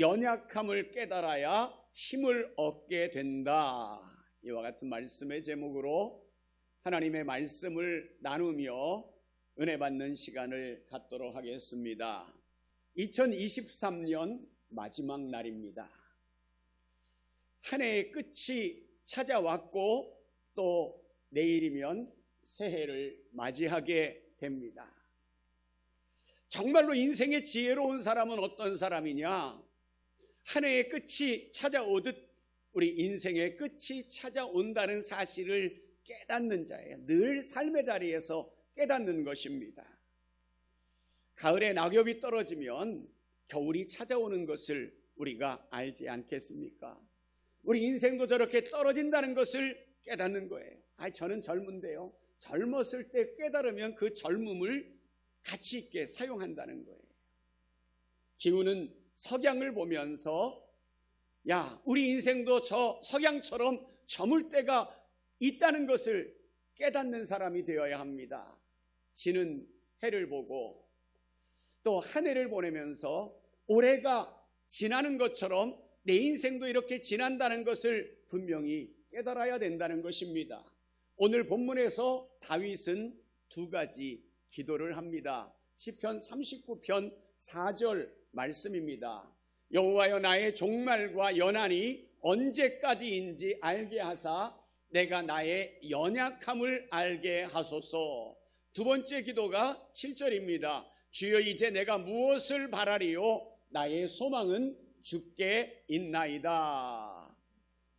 연약함을 깨달아야 힘을 얻게 된다. 이와 같은 말씀의 제목으로 하나님의 말씀을 나누며 은혜 받는 시간을 갖도록 하겠습니다. 2023년 마지막 날입니다. 한 해의 끝이 찾아왔고 또 내일이면 새해를 맞이하게 됩니다. 정말로 인생의 지혜로운 사람은 어떤 사람이냐? 한 해의 끝이 찾아오듯 우리 인생의 끝이 찾아온다는 사실을 깨닫는 자예요. 늘 삶의 자리에서 깨닫는 것입니다. 가을에 낙엽이 떨어지면 겨울이 찾아오는 것을 우리가 알지 않겠습니까? 우리 인생도 저렇게 떨어진다는 것을 깨닫는 거예요. 아, 저는 젊은데요. 젊었을 때 깨달으면 그 젊음을 가치 있게 사용한다는 거예요. 기우는 석양을 보면서 야, 우리 인생도 저 석양처럼 저물 때가 있다는 것을 깨닫는 사람이 되어야 합니다. 지는 해를 보고 또 한 해를 보내면서 올해가 지나는 것처럼 내 인생도 이렇게 지난다는 것을 분명히 깨달아야 된다는 것입니다. 오늘 본문에서 다윗은 두 가지 기도를 합니다. 시편 39편 4절 말씀입니다. 여호와여 나의 종말과 연한이 언제까지인지 알게 하사 내가 나의 연약함을 알게 하소서. 두 번째 기도가 7절입니다. 주여 이제 내가 무엇을 바라리요? 나의 소망은 주께 있나이다.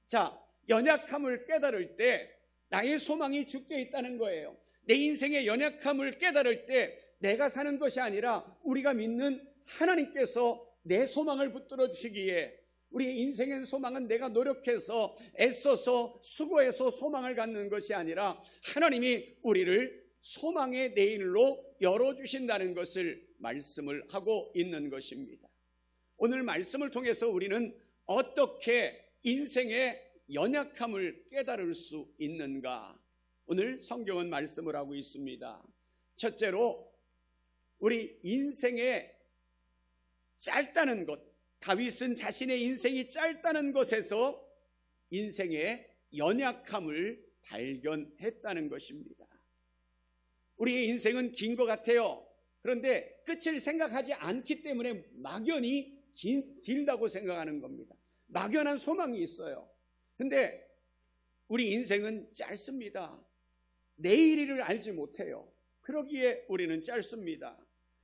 자, 연약함을 깨달을 때 나의 소망이 주께 있다는 거예요. 내 인생의 연약함을 깨달을 때 내가 사는 것이 아니라 우리가 믿는 하나님께서 내 소망을 붙들어 주시기에 우리의 인생의 소망은 내가 노력해서 애써서 수고해서 소망을 갖는 것이 아니라 하나님이 우리를 소망의 내일로 열어주신다는 것을 말씀을 하고 있는 것입니다. 오늘 말씀을 통해서 우리는 어떻게 인생의 연약함을 깨달을 수 있는가? 오늘 성경은 말씀을 하고 있습니다. 첫째로 우리 인생의 짧다는 것, 다윗은 자신의 인생이 짧다는 것에서 인생의 연약함을 발견했다는 것입니다. 우리의 인생은 긴 것 같아요. 그런데 끝을 생각하지 않기 때문에 막연히 긴, 길다고 생각하는 겁니다. 막연한 소망이 있어요. 근데 우리 인생은 짧습니다. 내일을 알지 못해요. 그러기에 우리는 짧습니다.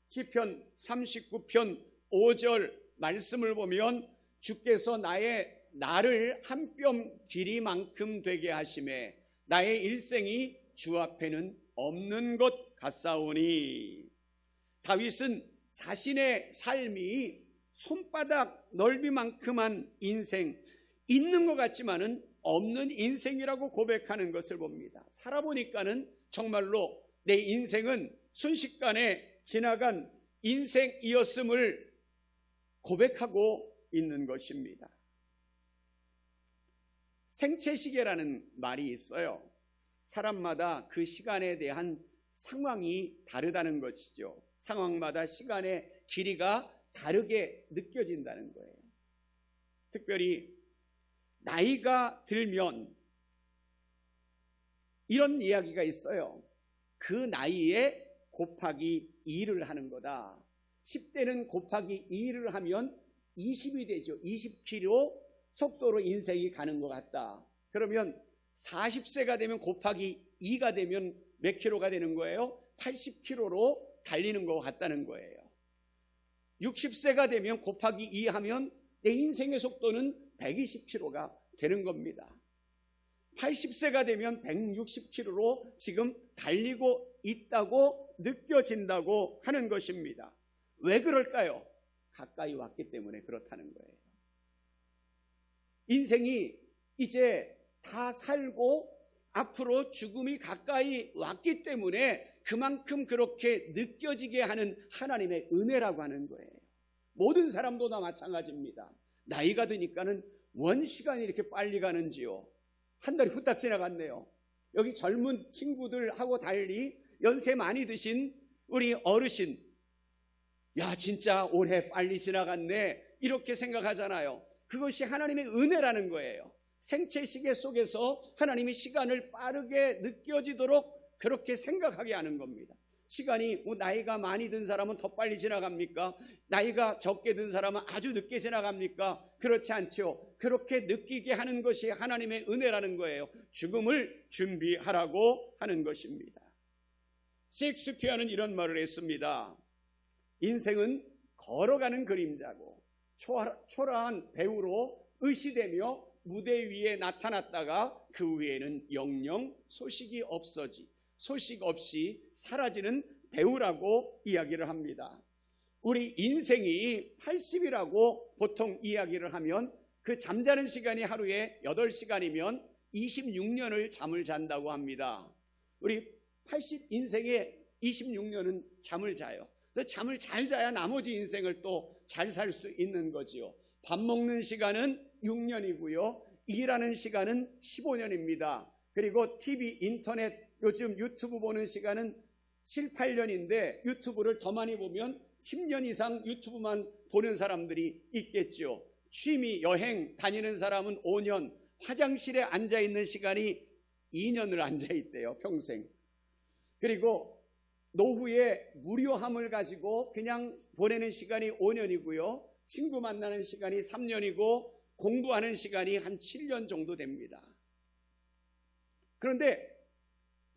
시편 39편 5절 말씀을 보면 주께서 나의 나를 한 뼘 길이만큼 되게 하심에 나의 일생이 주 앞에는 없는 것 같사오니 다윗은 자신의 삶이 손바닥 넓이만큼한 인생 있는 것 같지만은 없는 인생이라고 고백하는 것을 봅니다. 살아보니까는 정말로 내 인생은 순식간에 지나간 인생이었음을 고백하고 있는 것입니다. 생체시계라는 말이 있어요. 사람마다 그 시간에 대한 상황이 다르다는 것이죠. 상황마다 시간의 길이가 다르게 느껴진다는 거예요. 특별히 나이가 들면 이런 이야기가 있어요. 그 나이에 곱하기 2를 하는 거다. 10대는 곱하기 2를 하면 20이 되죠. 20km 속도로 인생이 가는 것 같다. 그러면 40세가 되면 곱하기 2가 되면 몇 킬로가 되는 거예요? 80km로 달리는 것 같다는 거예요. 60세가 되면 곱하기 2 하면 내 인생의 속도는 120km가 되는 겁니다. 80세가 되면 160km로 지금 달리고 있다고 느껴진다고 하는 것입니다. 왜 그럴까요? 가까이 왔기 때문에 그렇다는 거예요. 인생이 이제 다 살고 앞으로 죽음이 가까이 왔기 때문에 그만큼 그렇게 느껴지게 하는 하나님의 은혜라고 하는 거예요. 모든 사람도 다 마찬가지입니다. 나이가 드니까는 원 시간이 이렇게 빨리 가는지요. 한 달이 후딱 지나갔네요. 여기 젊은 친구들하고 달리 연세 많이 드신 우리 어르신. 야, 진짜 올해 빨리 지나갔네. 이렇게 생각하잖아요. 그것이 하나님의 은혜라는 거예요. 생체 시계 속에서 하나님이 시간을 빠르게 느껴지도록 그렇게 생각하게 하는 겁니다. 시간이 뭐 나이가 많이 든 사람은 더 빨리 지나갑니까? 나이가 적게 든 사람은 아주 늦게 지나갑니까? 그렇지 않죠. 그렇게 느끼게 하는 것이 하나님의 은혜라는 거예요. 죽음을 준비하라고 하는 것입니다. 셰익스피어는 이런 말을 했습니다. 인생은 걸어가는 그림자고 초라한 배우로 의시되며 무대 위에 나타났다가 그 후에는 영영 소식이 없어지 소식 없이 사라지는 배우라고 이야기를 합니다. 우리 인생이 80이라고 보통 이야기를 하면 그 잠자는 시간이 하루에 8시간이면 26년을 잠을 잔다고 합니다. 우리 80 인생에 26년은 잠을 자요. 잠을 잘 자야 나머지 인생을 또 잘 살 수 있는 거지요. 밥 먹는 시간은 6년이고요. 일하는 시간은 15년입니다. 그리고 TV, 인터넷, 요즘 유튜브 보는 시간은 7, 8년인데 유튜브를 더 많이 보면 10년 이상 유튜브만 보는 사람들이 있겠죠. 취미, 여행 다니는 사람은 5년, 화장실에 앉아 있는 시간이 2년을 앉아 있대요, 평생. 그리고 노후에 무료함을 가지고 그냥 보내는 시간이 5년이고요. 친구 만나는 시간이 3년이고 공부하는 시간이 한 7년 정도 됩니다. 그런데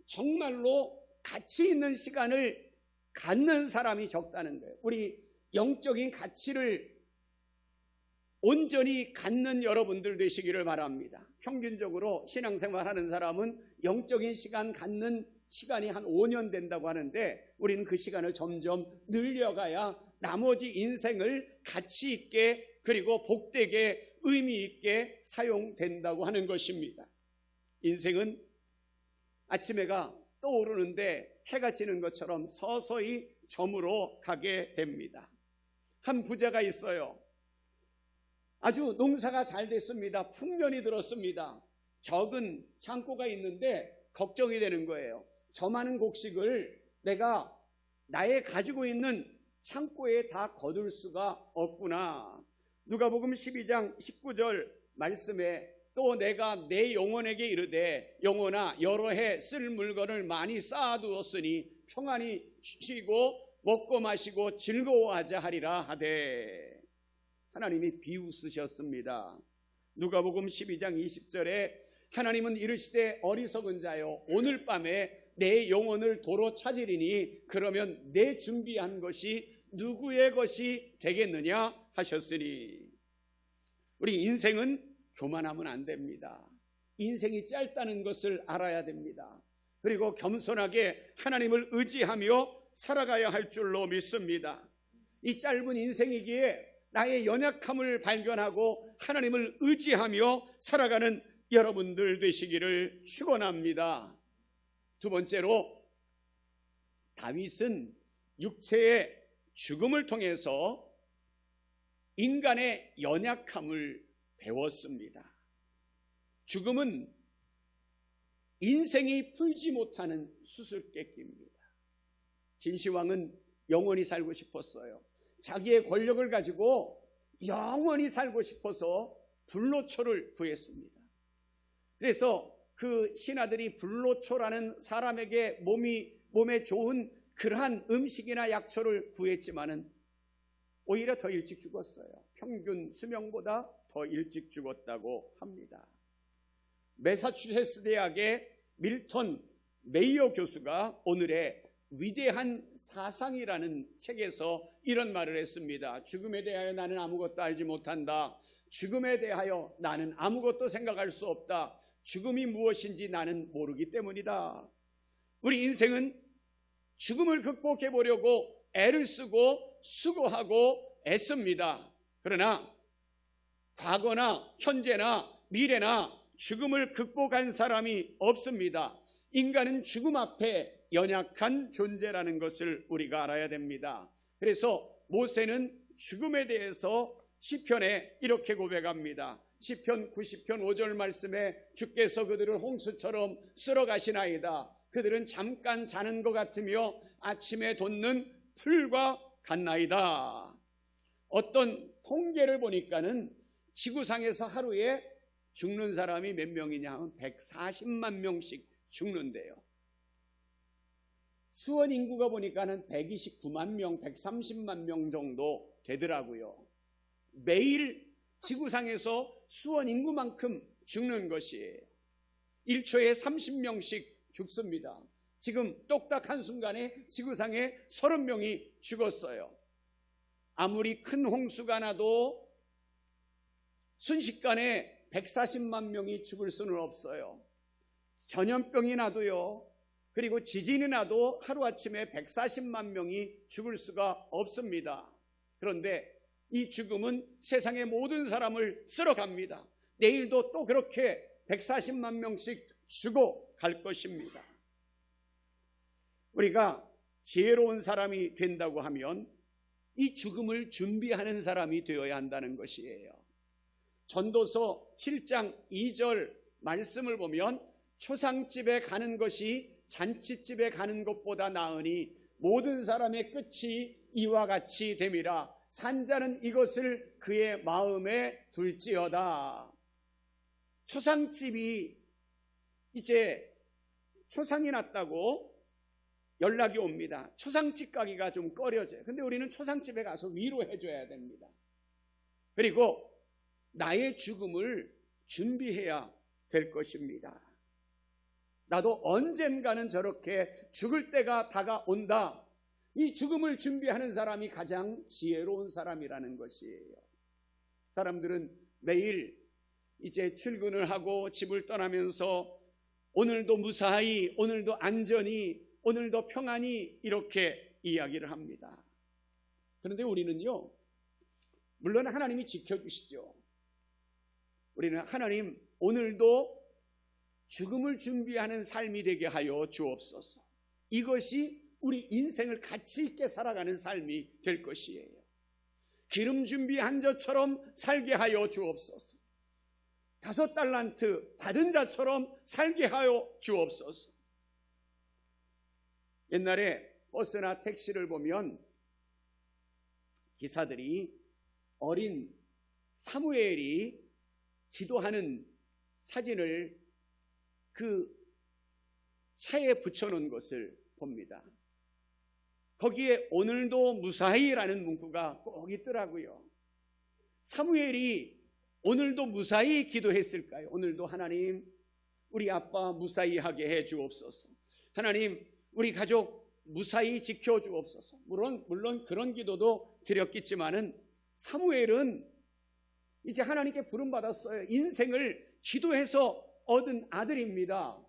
정말로 가치 있는 시간을 갖는 사람이 적다는 거예요. 우리 영적인 가치를 온전히 갖는 여러분들 되시기를 바랍니다. 평균적으로 신앙생활 하는 사람은 영적인 시간 갖는 시간이 한 5년 된다고 하는데 우리는 그 시간을 점점 늘려가야 나머지 인생을 가치 있게 그리고 복되게 의미 있게 사용된다고 하는 것입니다. 인생은 아침해가 떠오르는데 해가 지는 것처럼 서서히 저물어 가게 됩니다. 한 부자가 있어요. 아주 농사가 잘 됐습니다. 풍년이 들었습니다. 적은 창고가 있는데 걱정이 되는 거예요. 저 많은 곡식을 내가 나의 가지고 있는 창고에 다 거둘 수가 없구나. 누가복음 12장 19절 말씀에 또 내가 내 영혼에게 이르되 영혼아 여러 해 쓸 물건을 많이 쌓아두었으니 평안히 쉬고 먹고 마시고 즐거워하자 하리라 하되 하나님이 비웃으셨습니다. 누가복음 12장 20절에 하나님은 이르시되 어리석은 자여 오늘 밤에 내 영혼을 도로 찾으리니 그러면 내 준비한 것이 누구의 것이 되겠느냐 하셨으니 우리 인생은 교만하면 안 됩니다. 인생이 짧다는 것을 알아야 됩니다. 그리고 겸손하게 하나님을 의지하며 살아가야 할 줄로 믿습니다. 이 짧은 인생이기에 나의 연약함을 발견하고 하나님을 의지하며 살아가는 여러분들 되시기를 축원합니다. 두 번째로 다윗은 육체의 죽음을 통해서 인간의 연약함을 배웠습니다. 죽음은 인생이 풀지 못하는 수수께끼입니다. 진시황은 영원히 살고 싶었어요. 자기의 권력을 가지고 영원히 살고 싶어서 불로초를 구했습니다. 그래서 그 신하들이 불로초라는 사람에게 몸이 몸에 좋은 그러한 음식이나 약초를 구했지만은 오히려 더 일찍 죽었어요. 평균 수명보다 더 일찍 죽었다고 합니다. 메사추세츠 대학의 밀턴 메이어 교수가 오늘의 위대한 사상이라는 책에서 이런 말을 했습니다. 죽음에 대하여 나는 아무것도 알지 못한다. 죽음에 대하여 나는 아무것도 생각할 수 없다. 죽음이 무엇인지 나는 모르기 때문이다. 우리 인생은 죽음을 극복해 보려고 애를 쓰고 수고하고 애씁니다. 그러나 과거나 현재나 미래나 죽음을 극복한 사람이 없습니다. 인간은 죽음 앞에 연약한 존재라는 것을 우리가 알아야 됩니다. 그래서 모세는 죽음에 대해서 시편에 이렇게 고백합니다. 시편 90편 5절 말씀에 주께서 그들을 홍수처럼 쓸어 가시나이다. 그들은 잠깐 자는 것 같으며 아침에 돋는 풀과 같나이다. 어떤 통계를 보니까는 지구상에서 하루에 죽는 사람이 몇 명이냐 하면 140만 명씩 죽는데요. 수원 인구가 보니까는 129만 명, 130만 명 정도 되더라고요. 매일 지구상에서 수원 인구만큼 죽는 것이에요. 1초에 30명씩 죽습니다. 지금 똑딱 한순간에 지구상에 30명이 죽었어요. 아무리 큰 홍수가 나도 순식간에 140만 명이 죽을 수는 없어요. 전염병이 나도요. 그리고 지진이 나도 하루아침에 140만 명이 죽을 수가 없습니다. 그런데 이 죽음은 세상의 모든 사람을 쓸어갑니다. 내일도 또 그렇게 140만 명씩 죽어 갈 것입니다. 우리가 지혜로운 사람이 된다고 하면 이 죽음을 준비하는 사람이 되어야 한다는 것이에요. 전도서 7장 2절 말씀을 보면 초상집에 가는 것이 잔치집에 가는 것보다 나으니 모든 사람의 끝이 이와 같이 됨이라 산자는 이것을 그의 마음에 둘지어다. 초상집이 이제 초상이 났다고 연락이 옵니다. 초상집 가기가 좀 꺼려져요. 근데 우리는 초상집에 가서 위로해 줘야 됩니다. 그리고 나의 죽음을 준비해야 될 것입니다. 나도 언젠가는 저렇게 죽을 때가 다가온다. 이 죽음을 준비하는 사람이 가장 지혜로운 사람이라는 것이에요. 사람들은 매일 이제 출근을 하고 집을 떠나면서 오늘도 무사히, 오늘도 안전히, 오늘도 평안히 이렇게 이야기를 합니다. 그런데 우리는요, 물론 하나님이 지켜주시죠. 우리는 하나님 오늘도 죽음을 준비하는 삶이 되게 하여 주옵소서. 이것이 우리 인생을 가치 있게 살아가는 삶이 될 것이에요. 기름 준비한 자처럼 살게 하여 주옵소서. 다섯 달란트 받은 자처럼 살게 하여 주옵소서. 옛날에 버스나 택시를 보면 기사들이 어린 사무엘이 기도하는 사진을 그 차에 붙여놓은 것을 봅니다. 거기에 오늘도 무사히라는 문구가 꼭 있더라고요. 사무엘이 오늘도 무사히 기도했을까요? 오늘도 하나님 우리 아빠 무사히 하게 해 주옵소서. 하나님 우리 가족 무사히 지켜 주옵소서. 물론 물론 그런 기도도 드렸겠지만은 사무엘은 이제 하나님께 부름 받았어요. 인생을 기도해서 얻은 아들입니다.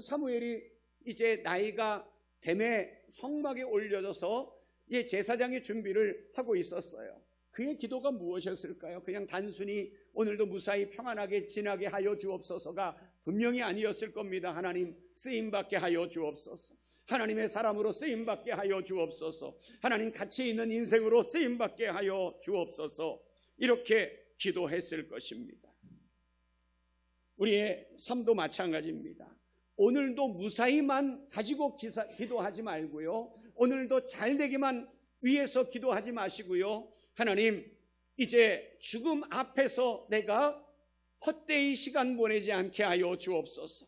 사무엘이 이제 나이가 됨에 성막에 올려져서 이제 제사장의 준비를 하고 있었어요. 그의 기도가 무엇이었을까요? 그냥 단순히 오늘도 무사히 평안하게 지나게 하여 주옵소서가 분명히 아니었을 겁니다. 하나님 쓰임 받게 하여 주옵소서. 하나님의 사람으로 쓰임 받게 하여 주옵소서. 하나님 가치 있는 인생으로 쓰임 받게 하여 주옵소서. 이렇게 기도했을 것입니다. 우리의 삶도 마찬가지입니다. 오늘도 무사히만 가지고 기사, 기도하지 말고요. 오늘도 잘 되기만 위해서 기도하지 마시고요. 하나님, 이제 죽음 앞에서 내가 헛되이 시간 보내지 않게 하여 주옵소서.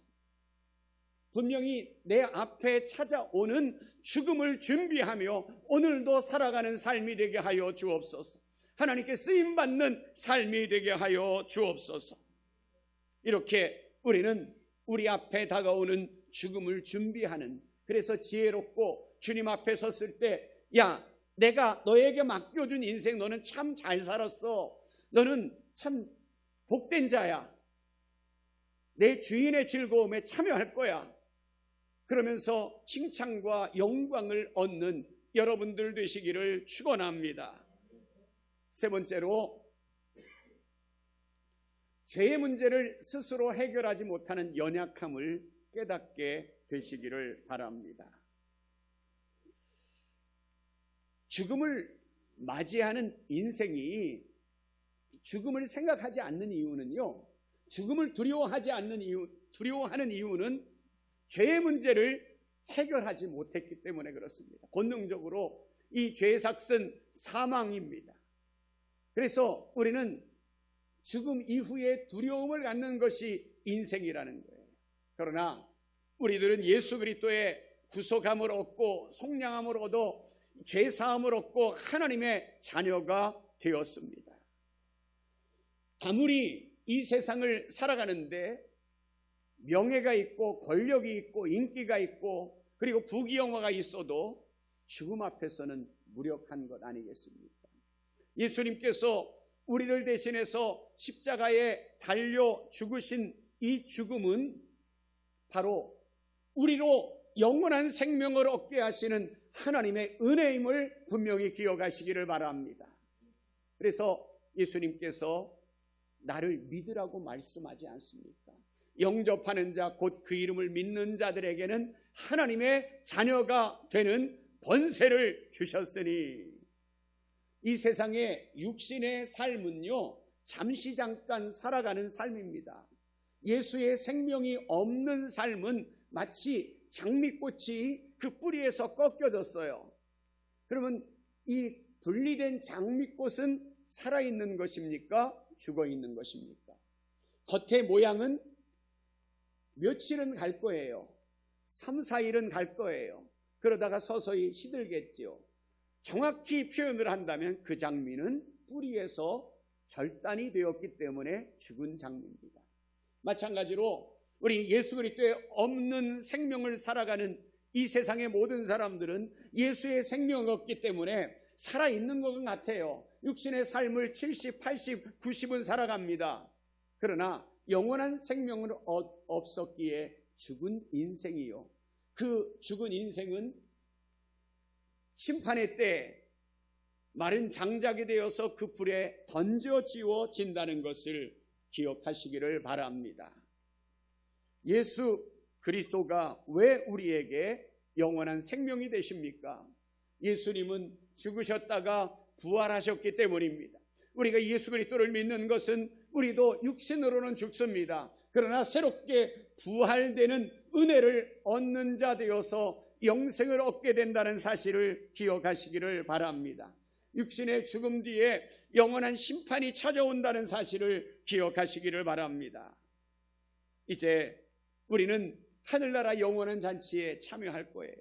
분명히 내 앞에 찾아오는 죽음을 준비하며 오늘도 살아가는 삶이 되게 하여 주옵소서. 하나님께 쓰임 받는 삶이 되게 하여 주옵소서. 이렇게 우리는 우리 앞에 다가오는 죽음을 준비하는 그래서 지혜롭고 주님 앞에 섰을 때 야, 내가 너에게 맡겨준 인생 너는 참 잘 살았어. 너는 참 복된 자야. 내 주인의 즐거움에 참여할 거야. 그러면서 칭찬과 영광을 얻는 여러분들 되시기를 축원합니다. 세 번째로 죄의 문제를 스스로 해결하지 못하는 연약함을 깨닫게 되시기를 바랍니다. 죽음을 맞이하는 인생이 죽음을 생각하지 않는 이유는요. 죽음을 두려워하지 않는 이유, 두려워하는 이유는 죄의 문제를 해결하지 못했기 때문에 그렇습니다. 본능적으로 이 죄의 삭은 사망입니다. 그래서 우리는 죽음 이후에 두려움을 갖는 것이 인생이라는 거예요. 그러나 우리들은 예수 그리스도의 구속함을 얻고 속량함을 얻어 죄 사함을 얻고 하나님의 자녀가 되었습니다. 아무리 이 세상을 살아가는데 명예가 있고 권력이 있고 인기가 있고 그리고 부귀영화가 있어도 죽음 앞에서는 무력한 것 아니겠습니까? 예수님께서 우리를 대신해서 십자가에 달려 죽으신 이 죽음은 바로 우리로 영원한 생명을 얻게 하시는 하나님의 은혜임을 분명히 기억하시기를 바랍니다. 그래서 예수님께서 나를 믿으라고 말씀하지 않습니까? 영접하는 자, 곧 그 이름을 믿는 자들에게는 하나님의 자녀가 되는 번세를 주셨으니 이 세상의 육신의 삶은요, 잠시 잠깐 살아가는 삶입니다. 예수의 생명이 없는 삶은 마치 장미꽃이 그 뿌리에서 꺾여졌어요. 그러면 이 분리된 장미꽃은 살아있는 것입니까? 죽어 있는 것입니까? 겉의 모양은 며칠은 갈 거예요. 3, 4일은 갈 거예요. 그러다가 서서히 시들겠지요. 정확히 표현을 한다면 그 장미는 뿌리에서 절단이 되었기 때문에 죽은 장미입니다. 마찬가지로 우리 예수 그리스도의 없는 생명을 살아가는 이 세상의 모든 사람들은 예수의 생명이 없기 때문에 살아 있는 것 같아요. 육신의 삶을 70, 80, 90은 살아갑니다. 그러나 영원한 생명은 없었기에 죽은 인생이요. 그 죽은 인생은 심판의 때 마른 장작이 되어서 그 불에 던져지워진다는 것을 기억하시기를 바랍니다. 예수 그리스도가 왜 우리에게 영원한 생명이 되십니까? 예수님은 죽으셨다가 부활하셨기 때문입니다. 우리가 예수 그리스도를 믿는 것은 우리도 육신으로는 죽습니다. 그러나 새롭게 부활되는 은혜를 얻는 자 되어서 영생을 얻게 된다는 사실을 기억하시기를 바랍니다. 육신의 죽음 뒤에 영원한 심판이 찾아온다는 사실을 기억하시기를 바랍니다. 이제 우리는 하늘나라 영원한 잔치에 참여할 거예요.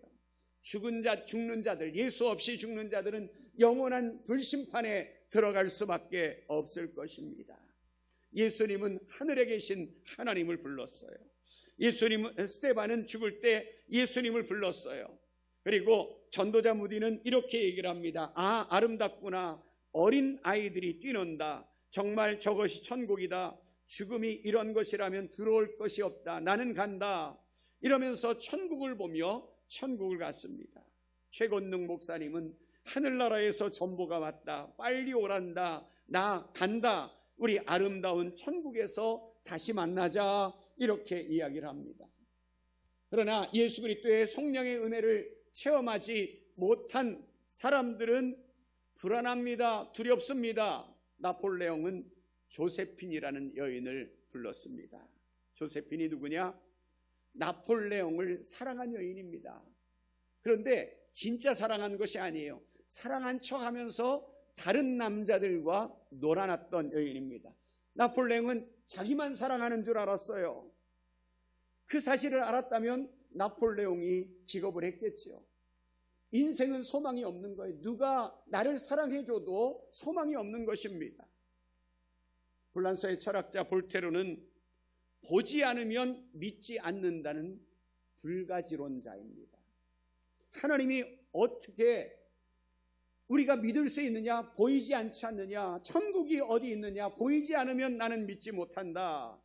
죽은 자, 죽는 자들, 예수 없이 죽는 자들은 영원한 불심판에 들어갈 수밖에 없을 것입니다. 예수님은 하늘에 계신 하나님을 불렀어요. 예수님은 스테반은 죽을 때 예수님을 불렀어요. 그리고 전도자 무디는 이렇게 얘기를 합니다. 아, 아름답구나. 어린 아이들이 뛰는다. 정말 저것이 천국이다. 죽음이 이런 것이라면 들어올 것이 없다. 나는 간다. 이러면서 천국을 보며 천국을 갔습니다. 최건능 목사님은 하늘나라에서 전보가 왔다. 빨리 오란다. 나 간다. 우리 아름다운 천국에서 다시 만나자. 이렇게 이야기를 합니다. 그러나 예수 그리스도의 성령의 은혜를 체험하지 못한 사람들은 불안합니다. 두렵습니다. 나폴레옹은 조세핀이라는 여인을 불렀습니다. 조세핀이 누구냐? 나폴레옹을 사랑한 여인입니다. 그런데 진짜 사랑한 것이 아니에요. 사랑한 척 하면서 다른 남자들과 놀아났던 여인입니다. 나폴레옹은 자기만 사랑하는 줄 알았어요. 그 사실을 알았다면 나폴레옹이 기겁을 했겠죠. 인생은 소망이 없는 거예요. 누가 나를 사랑해줘도 소망이 없는 것입니다. 불란서의 철학자 볼테르는 보지 않으면 믿지 않는다는 불가지론자입니다. 하나님이 어떻게 우리가 믿을 수 있느냐? 보이지 않지 않느냐? 천국이 어디 있느냐? 보이지 않으면 나는 믿지 못한다.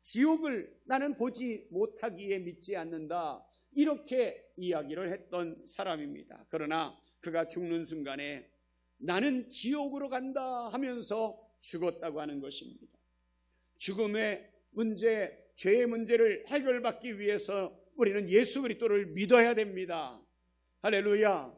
지옥을 나는 보지 못하기에 믿지 않는다. 이렇게 이야기를 했던 사람입니다. 그러나 그가 죽는 순간에 나는 지옥으로 간다 하면서 죽었다고 하는 것입니다. 죽음의 문제, 죄의 문제를 해결받기 위해서 우리는 예수 그리스도를 믿어야 됩니다. 할렐루야.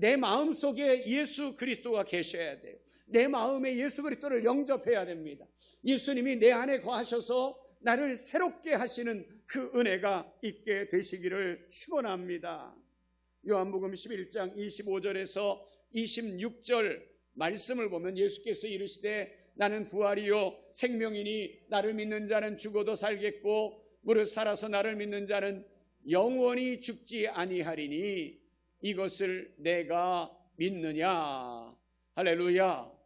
내 마음 속에 예수 그리스도가 계셔야 돼요. 내 마음에 예수 그리스도를 영접해야 됩니다. 예수님이 내 안에 거하셔서 나를 새롭게 하시는 그 은혜가 있게 되시기를 축원합니다. 요한복음 11장 25절에서 26절 말씀을 보면 예수께서 이르시되 나는 부활이요 생명이니 나를 믿는 자는 죽어도 살겠고 무릇 살아서 나를 믿는 자는 영원히 죽지 아니하리니 이것을 내가 믿느냐 할렐루야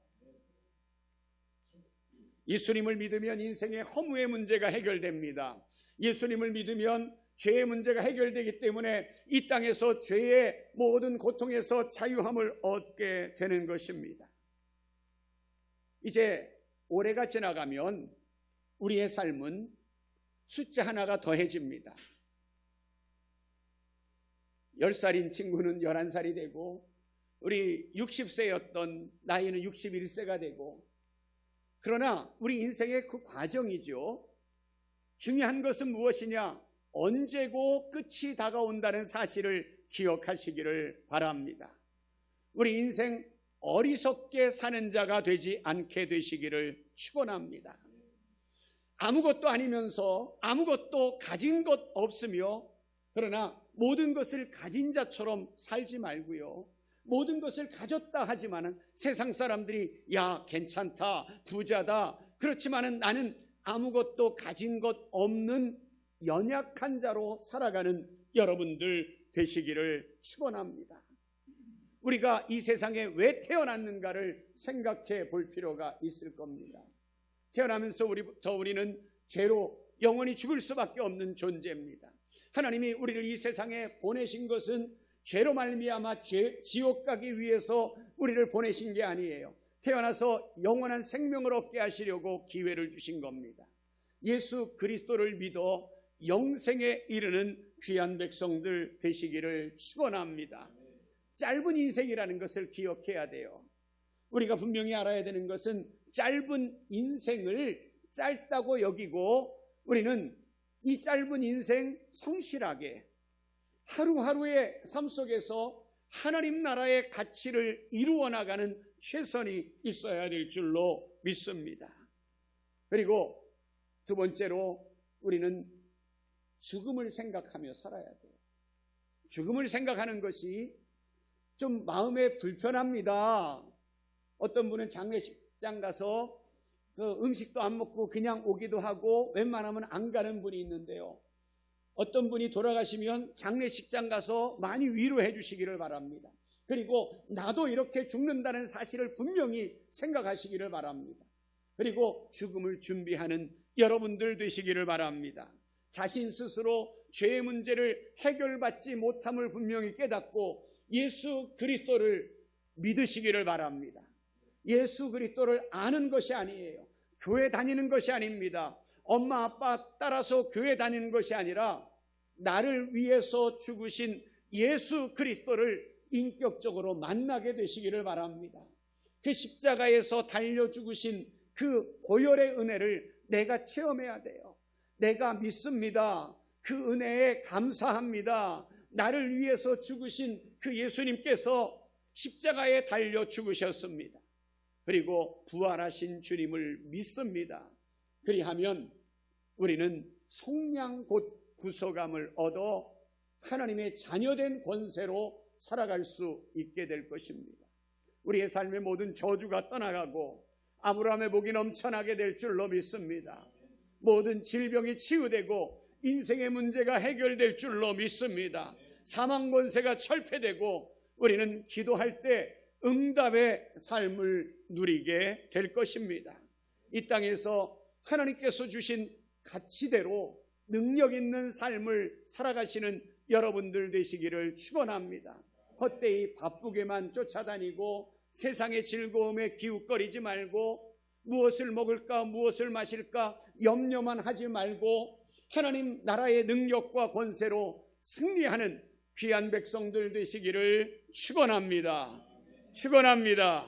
예수님을 믿으면 인생의 허무의 문제가 해결됩니다. 예수님을 믿으면 죄의 문제가 해결되기 때문에 이 땅에서 죄의 모든 고통에서 자유함을 얻게 되는 것입니다. 이제 올해가 지나가면 우리의 삶은 숫자 하나가 더해집니다. 10살인 친구는 11살이 되고 우리 60세였던 나이는 61세가 되고 그러나 우리 인생의 그 과정이죠. 중요한 것은 무엇이냐? 언제고 끝이 다가온다는 사실을 기억하시기를 바랍니다. 우리 인생 어리석게 사는 자가 되지 않게 되시기를 축원합니다. 아무것도 아니면서 아무것도 가진 것 없으며 그러나 모든 것을 가진 자처럼 살지 말고요. 모든 것을 가졌다 하지만은 세상 사람들이 야 괜찮다 부자다 그렇지만은 나는 아무것도 가진 것 없는 연약한 자로 살아가는 여러분들 되시기를 축원합니다. 우리가 이 세상에 왜 태어났는가를 생각해 볼 필요가 있을 겁니다. 태어나면서 우리부터 우리는 죄로 영원히 죽을 수밖에 없는 존재입니다. 하나님이 우리를 이 세상에 보내신 것은 죄로 말미암아 죄, 지옥 가기 위해서 우리를 보내신 게 아니에요. 태어나서 영원한 생명을 얻게 하시려고 기회를 주신 겁니다. 예수 그리스도를 믿어 영생에 이르는 귀한 백성들 되시기를 축원합니다. 짧은 인생이라는 것을 기억해야 돼요. 우리가 분명히 알아야 되는 것은 짧은 인생을 짧다고 여기고 우리는 이 짧은 인생 성실하게 하루하루의 삶 속에서 하나님 나라의 가치를 이루어 나가는 최선이 있어야 될 줄로 믿습니다. 그리고 두 번째로 우리는 죽음을 생각하며 살아야 돼요. 죽음을 생각하는 것이 좀 마음에 불편합니다. 어떤 분은 장례식장 가서 그 음식도 안 먹고 그냥 오기도 하고 웬만하면 안 가는 분이 있는데요. 어떤 분이 돌아가시면 장례식장 가서 많이 위로해 주시기를 바랍니다. 그리고 나도 이렇게 죽는다는 사실을 분명히 생각하시기를 바랍니다. 그리고 죽음을 준비하는 여러분들 되시기를 바랍니다. 자신 스스로 죄의 문제를 해결받지 못함을 분명히 깨닫고 예수 그리스도를 믿으시기를 바랍니다. 예수 그리스도를 아는 것이 아니에요. 교회 다니는 것이 아닙니다. 엄마 아빠 따라서 교회 다니는 것이 아니라 나를 위해서 죽으신 예수 그리스도를 인격적으로 만나게 되시기를 바랍니다. 그 십자가에서 달려 죽으신 그 보혈의 은혜를 내가 체험해야 돼요. 내가 믿습니다. 그 은혜에 감사합니다. 나를 위해서 죽으신 그 예수님께서 십자가에 달려 죽으셨습니다. 그리고 부활하신 주님을 믿습니다. 그리하면 우리는 속량 곧 구속함을 얻어 하나님의 자녀된 권세로 살아갈 수 있게 될 것입니다. 우리의 삶의 모든 저주가 떠나가고 아브라함의 복이 넘쳐나게 될 줄로 믿습니다. 모든 질병이 치유되고 인생의 문제가 해결될 줄로 믿습니다. 사망 권세가 철폐되고 우리는 기도할 때 응답의 삶을 누리게 될 것입니다. 이 땅에서 하나님께서 주신 가치대로 능력 있는 삶을 살아가시는 여러분들 되시기를 축원합니다. 헛되이 바쁘게만 쫓아다니고 세상의 즐거움에 기웃거리지 말고 무엇을 먹을까 무엇을 마실까 염려만 하지 말고 하나님 나라의 능력과 권세로 승리하는 귀한 백성들 되시기를 축원합니다. 축원합니다.